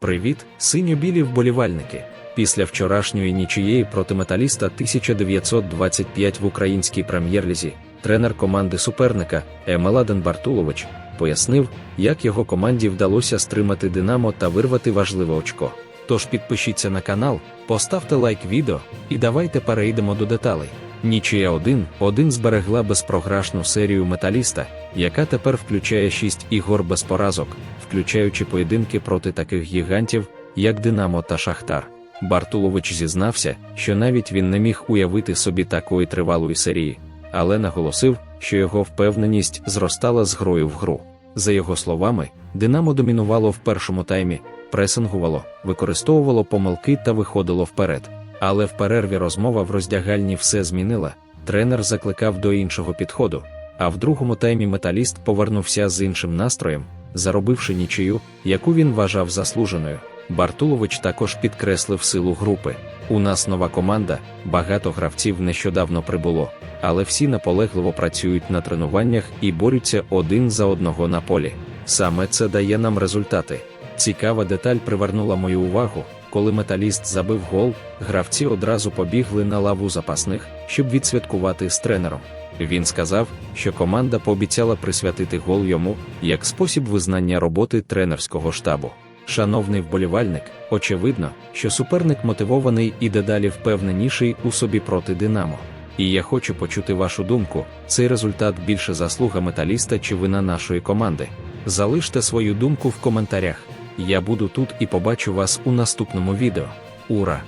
Привіт, синьо-білі вболівальники. Після вчорашньої нічиєї проти металіста 1925 в українській прем'єр-лізі тренер команди суперника Емеладен Бартулович пояснив, як його команді вдалося стримати Динамо та вирвати важливе очко. Тож підпишіться на канал, поставте лайк відео і давайте перейдемо до деталей. Нічия 1-1 зберегла безпрограшну серію металіста, яка тепер включає 6 ігор без поразок, включаючи поєдинки проти таких гігантів, як Динамо та Шахтар. Бартулович зізнався, що навіть він не міг уявити собі такої тривалої серії, але наголосив, що його впевненість зростала з грою в гру. За його словами, Динамо домінувало в першому таймі, пресингувало, використовувало помилки та виходило вперед. Але в перерві розмова в роздягальні все змінила. Тренер закликав до іншого підходу. А в другому таймі металіст повернувся з іншим настроєм, заробивши нічию, яку він вважав заслуженою. Бартулович також підкреслив силу групи. У нас нова команда, багато гравців нещодавно прибуло, але всі наполегливо працюють на тренуваннях і борються один за одного на полі. Саме це дає нам результати. Цікава деталь привернула мою увагу. Коли металіст забив гол, гравці одразу побігли на лаву запасних, щоб відсвяткувати з тренером. Він сказав, що команда пообіцяла присвятити гол йому як спосіб визнання роботи тренерського штабу. Шановний вболівальник, очевидно, що суперник мотивований і дедалі впевненіший у собі проти Динамо. І я хочу почути вашу думку: цей результат більше заслуга металіста чи вина нашої команди. Залиште свою думку в коментарях. Я буду тут і побачу вас у наступному відео. Ура!